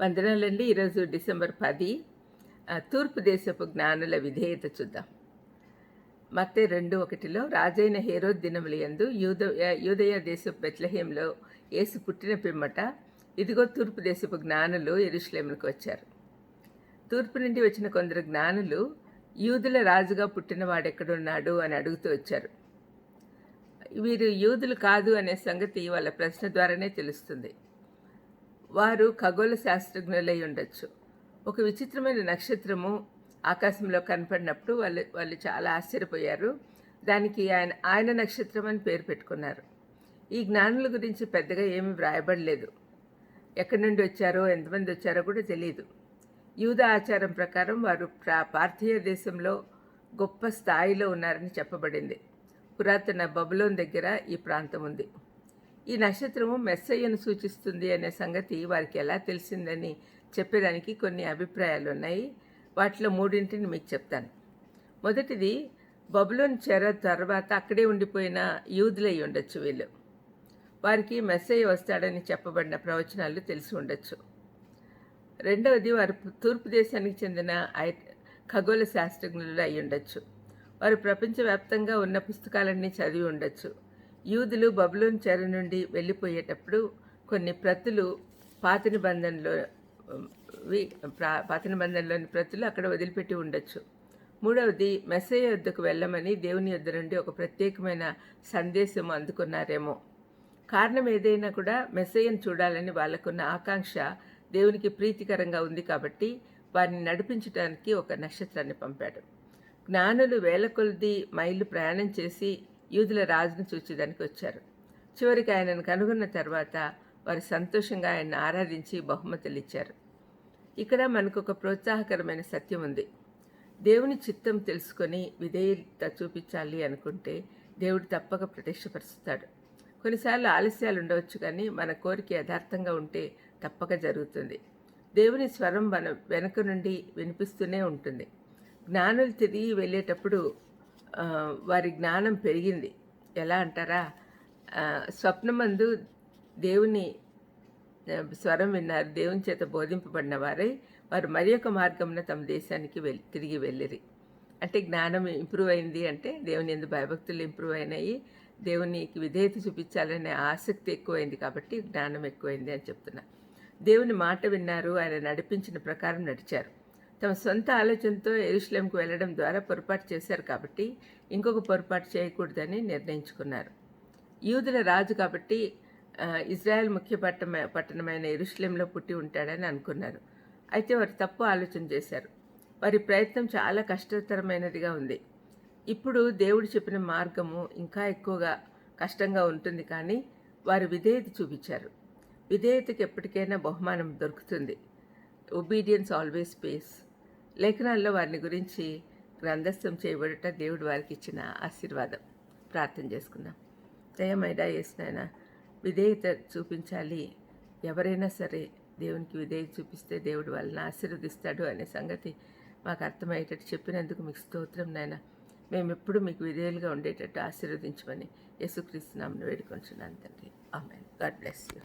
వందనాలండి. ఈరోజు డిసెంబర్ పది. తూర్పు దేశపు జ్ఞానుల విధేయత చూద్దాం. మత్తే రెండు ఒకటిలో రాజైన హేరో దినములు యందు యూద యూదయ దేశపు బెత్లహేంలో యేసు పుట్టిన పిమ్మట ఇదిగో తూర్పు దేశపు జ్ఞానులు ఎరుషులేములకు వచ్చారు. తూర్పు నుండి వచ్చిన కొందరు జ్ఞానులు యూదుల రాజుగా పుట్టిన వాడెక్కడున్నాడు అని అడుగుతూ వచ్చారు. వీరు యూదులు కాదు అనే సంగతి వాళ్ళ ప్రశ్న ద్వారానే తెలుస్తుంది. వారు ఖగోళ శాస్త్రజ్ఞులై ఉండొచ్చు. ఒక విచిత్రమైన నక్షత్రము ఆకాశంలో కనపడినప్పుడు వాళ్ళు వాళ్ళు చాలా ఆశ్చర్యపోయారు. దానికి ఆయన ఆయన నక్షత్రం అని పేరు పెట్టుకున్నారు. ఈ జ్ఞానుల గురించి పెద్దగా ఏమీ వ్రాయబడలేదు. ఎక్కడి నుండి వచ్చారో ఎంతమంది వచ్చారో కూడా తెలియదు యూద ఆచారం ప్రకారం వారు ప్రా పార్థియ దేశంలో గొప్ప స్థాయిలో ఉన్నారని చెప్పబడింది. పురాతన బబులోన్ దగ్గర ఈ ప్రాంతం ఉంది. ఈ నక్షత్రము మెస్సయ్యను సూచిస్తుంది అనే సంగతి వారికి ఎలా తెలిసిందని చెప్పేదానికి కొన్ని అభిప్రాయాలు ఉన్నాయి. వాటిలో మూడింటిని మీకు చెప్తాను. మొదటిది బబులోన్ చెర తర్వాత అక్కడే ఉండిపోయిన యూదులై ఉండొచ్చు వీళ్ళు. వారికి మెస్సయ్య వస్తాడని చెప్పబడిన ప్రవచనాలు తెలిసి ఉండొచ్చు. రెండవది వారు తూర్పు దేశానికి చెందిన ఐ- ఖగోళ శాస్త్రజ్ఞులు అయి ఉండొచ్చు. వారు ప్రపంచవ్యాప్తంగా ఉన్న పుస్తకాలన్నీ చదివి ఉండొచ్చు. యూదులు బబులోన్ చెర నుండి వెళ్ళిపోయేటప్పుడు కొన్ని ప్రతులు పాత నిబంధనలో వి పాత నిబంధనలోని ప్రతులు అక్కడ వదిలిపెట్టి ఉండొచ్చు. మూడవది మెస్సయ్య వద్దకు వెళ్ళమని దేవుని యొద్ద నుండి ఒక ప్రత్యేకమైన సందేశం అందుకున్నారేమో. కారణం ఏదైనా కూడా మెస్సయ్యను చూడాలని వాళ్ళకున్న ఆకాంక్ష దేవునికి ప్రీతికరంగా ఉంది కాబట్టి వారిని నడిపించడానికి ఒక నక్షత్రాన్ని పంపాడు. జ్ఞానులు వేల కొలది మైళ్ళు ప్రయాణం చేసి యూదుల రాజును చూచేదానికి వచ్చారు. చివరికి ఆయనను కనుగొన్న తర్వాత వారు సంతోషంగా ఆయన్ని ఆరాధించి బహుమతులు ఇచ్చారు. ఇక్కడ మనకు ఒక ప్రోత్సాహకరమైన సత్యం ఉంది. దేవుని చిత్తం తెలుసుకొని విధేయత చూపించాలి అనుకుంటే దేవుడు తప్పక ప్రత్యక్షపరుస్తాడు కొన్నిసార్లు ఆలస్యాలు ఉండవచ్చు కానీ మన కోరిక యథార్థంగా ఉంటే తప్పక జరుగుతుంది. దేవుని స్వరం మన వెనుక నుండి వినిపిస్తూనే ఉంటుంది. జ్ఞానులు తిరిగి వెళ్ళేటప్పుడు వారి జ్ఞానం పెరిగింది. ఎలా అంటారా? స్వప్నమందు దేవుని స్వరం విన్నారు. దేవుని చేత బోధింపబడిన వారై వారు మరి యొక్క మార్గంలో తమ దేశానికి వెళ్ళి తిరిగి వెళ్ళిరి. అంటే జ్ఞానం ఇంప్రూవ్ అయింది అంటే దేవుని ఎందు భయభక్తులు ఇంప్రూవ్ అయినాయి. దేవునికి విధేయత చూపించాలనే ఆసక్తి ఎక్కువైంది కాబట్టి జ్ఞానం ఎక్కువైంది అని చెప్తున్నా. దేవుని మాట విన్నారు. ఆయన నడిపించిన ప్రకారం నడిచారు. తమ సొంత ఆలోచనతో ఎరుషులేంకు వెళ్ళడం ద్వారా పొరపాటు చేశారు కాబట్టి ఇంకొక పొరపాటు చేయకూడదని నిర్ణయించుకున్నారు. యూదుల రాజు కాబట్టి ఇజ్రాయెల్ ముఖ్య పట్టణ పట్టణమైన ఎరుషులేంలో పుట్టి ఉంటాడని అనుకున్నారు. అయితే వారు తప్పు ఆలోచన చేశారు. వారి ప్రయత్నం చాలా కష్టతరమైనదిగా ఉంది. ఇప్పుడు దేవుడు చెప్పిన మార్గము ఇంకా ఎక్కువగా కష్టంగా ఉంటుంది కానీ వారు విధేయత చూపించారు. విధేయతకు ఎప్పటికైనా బహుమానం దొరుకుతుంది. ఒబీడియన్స్ ఆల్వేస్ పేస్ లేఖనాల్లో వారిని గురించి గ్రంథస్థం చేయబడట దేవుడు వారికి ఇచ్చిన ఆశీర్వాదం. ప్రార్థన చేసుకుందాం. దయమైడా చేసిన విధేయత చూపించాలి. ఎవరైనా సరే దేవునికి విధేయత చూపిస్తే దేవుడు వాళ్ళని ఆశీర్వదిస్తాడు అనే సంగతి మాకు అర్థమయ్యేటట్టు చెప్పినందుకు మీకు స్తోత్రం నాయన. మేము ఎప్పుడు మీకు విధేయులుగా ఉండేటట్టు ఆశీర్వదించమని యేసుక్రీస్తు నామను వేడుకొంచున్నాను తండ్రి. ఆమెన్. God bless you.